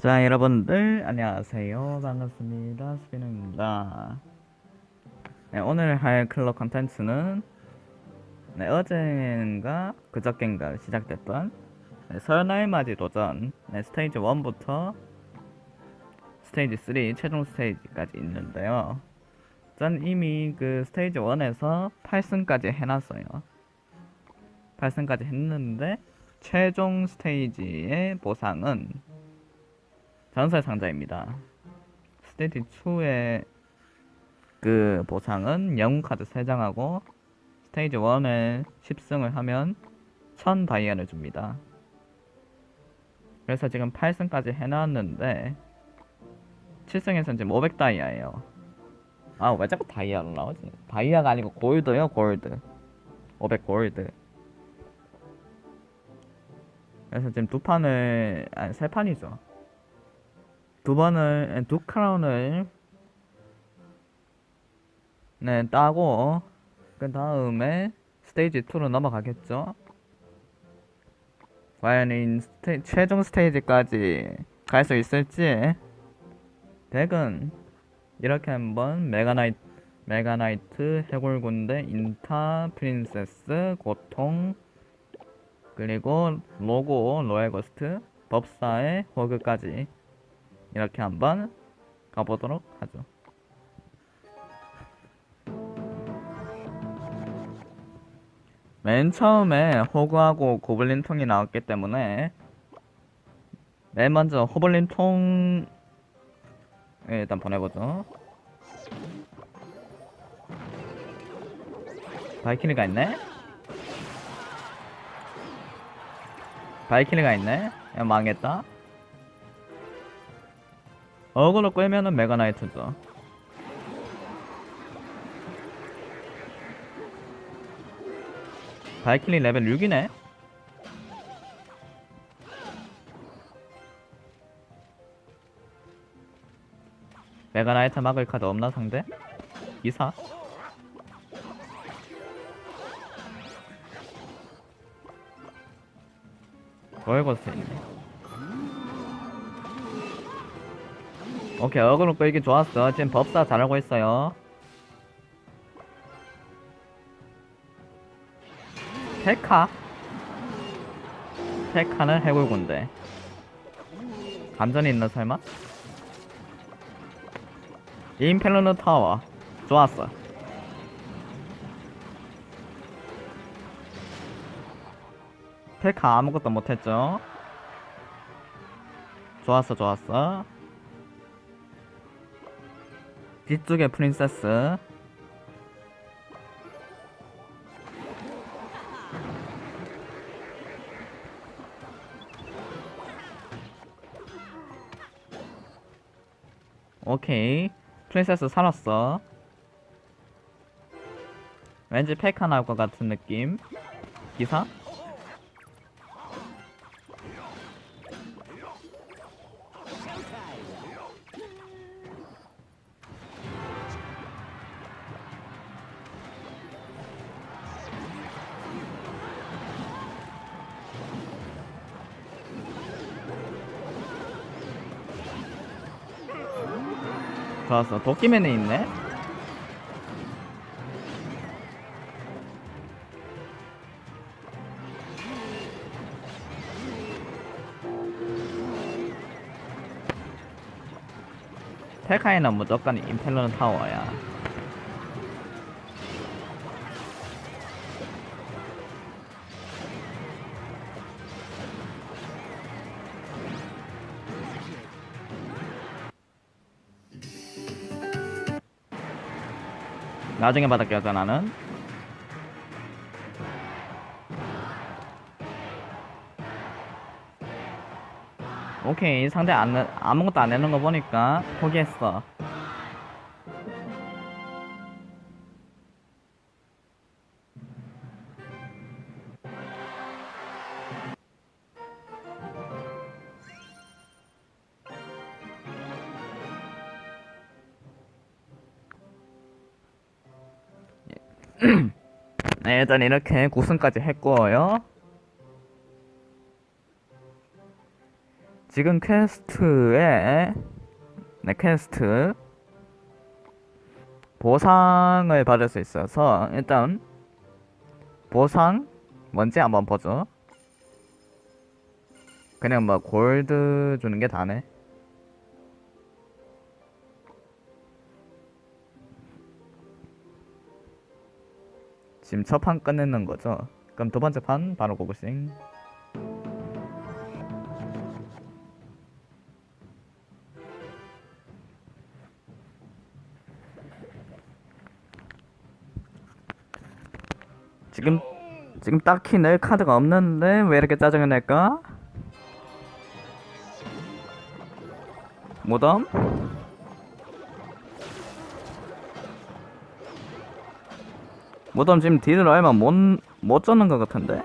자 여러분들 안녕하세요. 반갑습니다. 스피너입니다. 네, 오늘 할 클럽 컨텐츠는 네, 어젠가 그저께인가 시작됐던 네, 설날 맞이 도전 네, 스테이지 1부터 스테이지 3 최종 스테이지까지 있는데요. 전 이미 그 스테이지 1에서 8승까지 해놨어요 8승까지 했는데 최종 스테이지의 보상은 전설 상자입니다. 스테이지 2의 그 보상은 영웅 카드 3장하고 스테이지 1에 10승을 하면 1000 다이아를 줍니다. 그래서 지금 8승까지 해놨는데 7승에서는 지금 500 다이아예요. 아 왜 자꾸 다이아로 나오지? 다이아가 아니고 골드요 골드. 500 골드. 그래서 지금 두 판을 아니 세 판이죠. 두 번을 두 크라운을 네 따고 그 다음에 스테이지 2로 넘어가겠죠. 과연 이 스테, 최종 스테이지까지 갈 수 있을지 덱은 이렇게 한번 메가나이트 메가나이트 해골군대 인타 프린세스 고통 그리고 로고 로얄고스트 법사의 호그까지 이렇게 한번 가보도록 하죠. 맨 처음에 호그하고 고블린 통이 나왔기 때문에 맨 먼저 호블린 통 예, 일단 보내보죠. 바이키리가 있네? 바이키리가 있네? 야, 망했다. 어그로 끌면은 메가나이트죠. 발키리 레벨 6이네? 메가나이트 막을 카드 없나 상대? 이사? 있네 오케이 어그로 끌기 좋았어. 지금 법사 잘하고 있어요. 페카? 페카는 해골군데. 감전이 있나 설마? 임펠러노 타워. 좋았어 페카 아무것도 못했죠? 좋았어 좋았어. 뒤쪽에 프린세스. 오케이. 프린세스 살았어. 왠지 페카 나올 것 같은 느낌? 기사? 좋았어. 도끼맨에 있네. 페카이는 무조건 임펠러는 타워야 나중에 받을게요 전화는. 오케이 상대 안, 내- 아무것도 안 내는 거 보니까 포기했어 네, 일단 이렇게 9승까지 했고요. 지금 퀘스트에 네, 퀘스트 보상을 받을 수 있어서 일단 보상 뭔지 한번 보죠. 그냥 뭐 골드 주는 게 다네. 지금 첫 판 끝내는 거죠. 그럼 두 번째 판 바로 고고싱. 지금 지금 딱히 낼 카드가 없는데 왜 이렇게 짜증을 낼까? 무덤? 무덤 지금 딜을 얼마 못, 못 쫓는 것 같은데?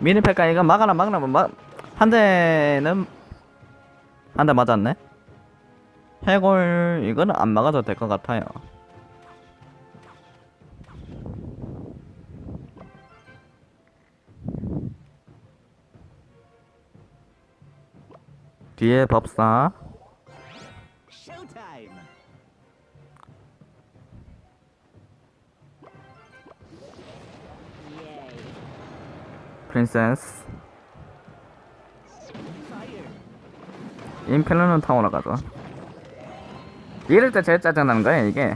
미니팩가 이거 막아라 막아라 막, 한 대는 한 대 맞았네 해골 이거는 안 막아도 될 것 같아요 뒤에 법사! 프린세스! 임펠러는 타워로 가자 이럴 때 제일 짜증나는 거야 이게!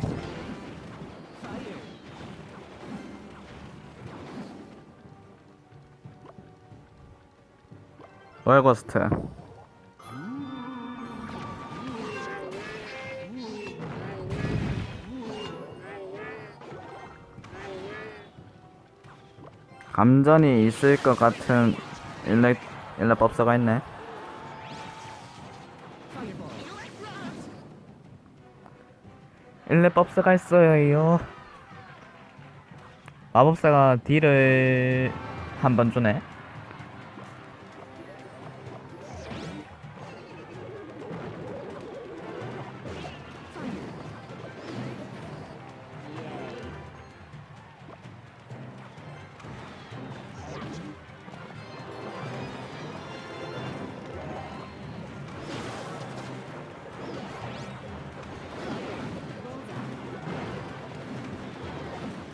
월거스트 감전이 있을 것 같은 일렉 일렉 법사가 있네. 일렉 법사가 있어요. 마법사가 딜을 한 번 주네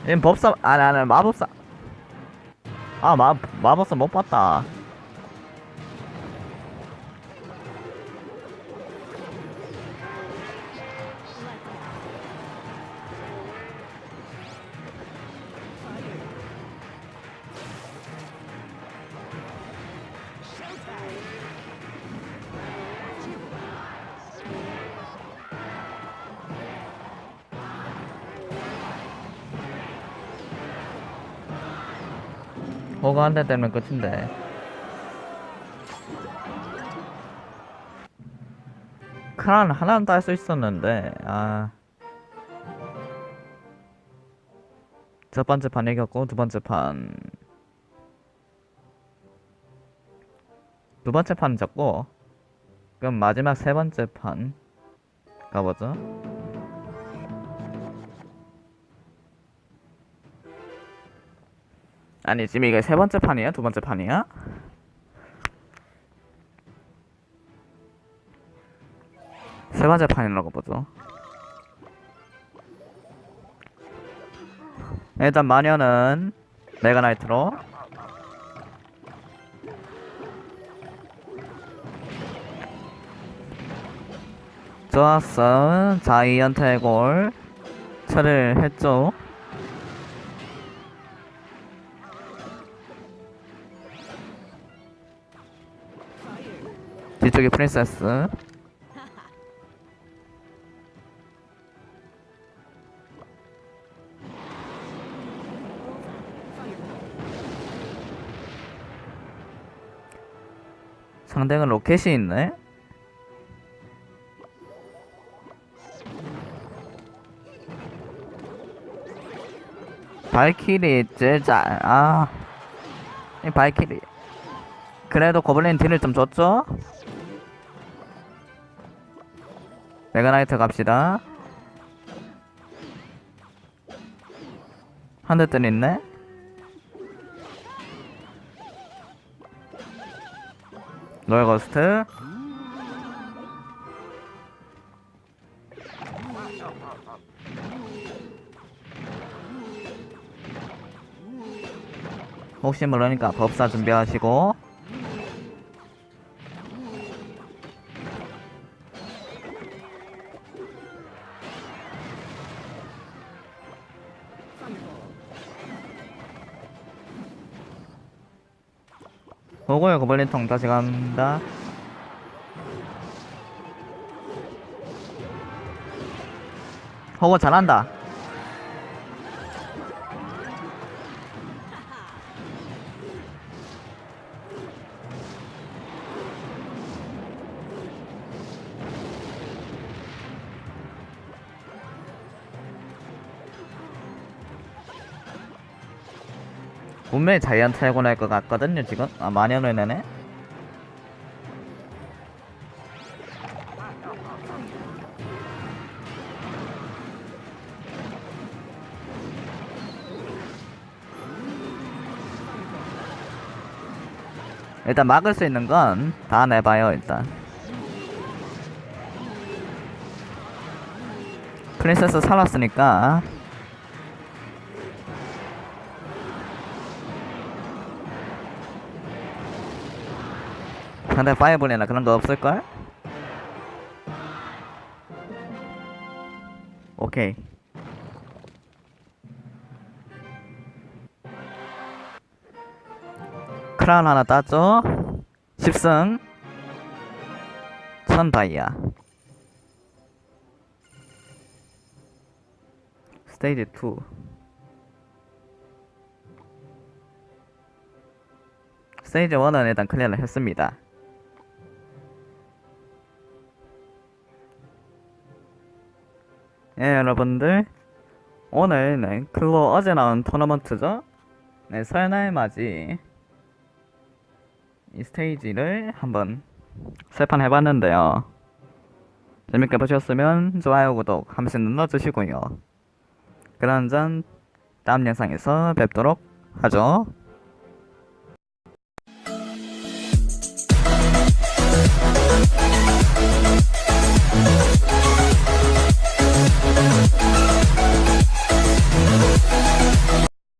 얘 법사 아니 아니 마법사. 아 마, 마법사 못 봤다 호가 한대 때면 끝인데 크란 하나는 딸 수 있었는데 아. 첫 번째 판 이겼고 두 번째 판. 두 번째 판 졌고 그럼 마지막 세 번째 판 가보죠. 아니 지금 이게 세 번째 판이야? 두 번째 판이야? 세 번째 판이라고 보죠. 일단 마녀는 메가나이트로 좋았어 자이언트 해골 처리를 했죠 뒤쪽에 프린세스 상대는 로켓이 있네 발키리 제잘 아. 이 발키리. 그래도 고블린 딜을 좀 줬죠? 메가나이트 갑시다. 한 대 때리네? 롤거스트. 혹시 모르니까 법사 준비하시고 보고요. 고블린통 다시 갑니다. 호고 잘한다 분명히 자이언트 해고 날 것 같거든요 지금. 아 마녀를 내네. 일단 막을 수 있는 건 다 내봐요 일단. 프린세스 살았으니까 상대 파이어볼이나 그런 거 없을걸? 오케이. 크라운 하나 땄죠? 10승. 1000 다이아. 스테이지 2 스테이지 1은 일단 클리어를 했습니다 예, 여러분들. 오늘, 네, 클로 어제 나온 토너먼트죠? 네, 설날 맞이 이 스테이지를 한번 세판 해봤는데요. 재밌게 보셨으면 좋아요, 구독 한 번씩 눌러주시고요. 그런 전 다음 영상에서 뵙도록 하죠.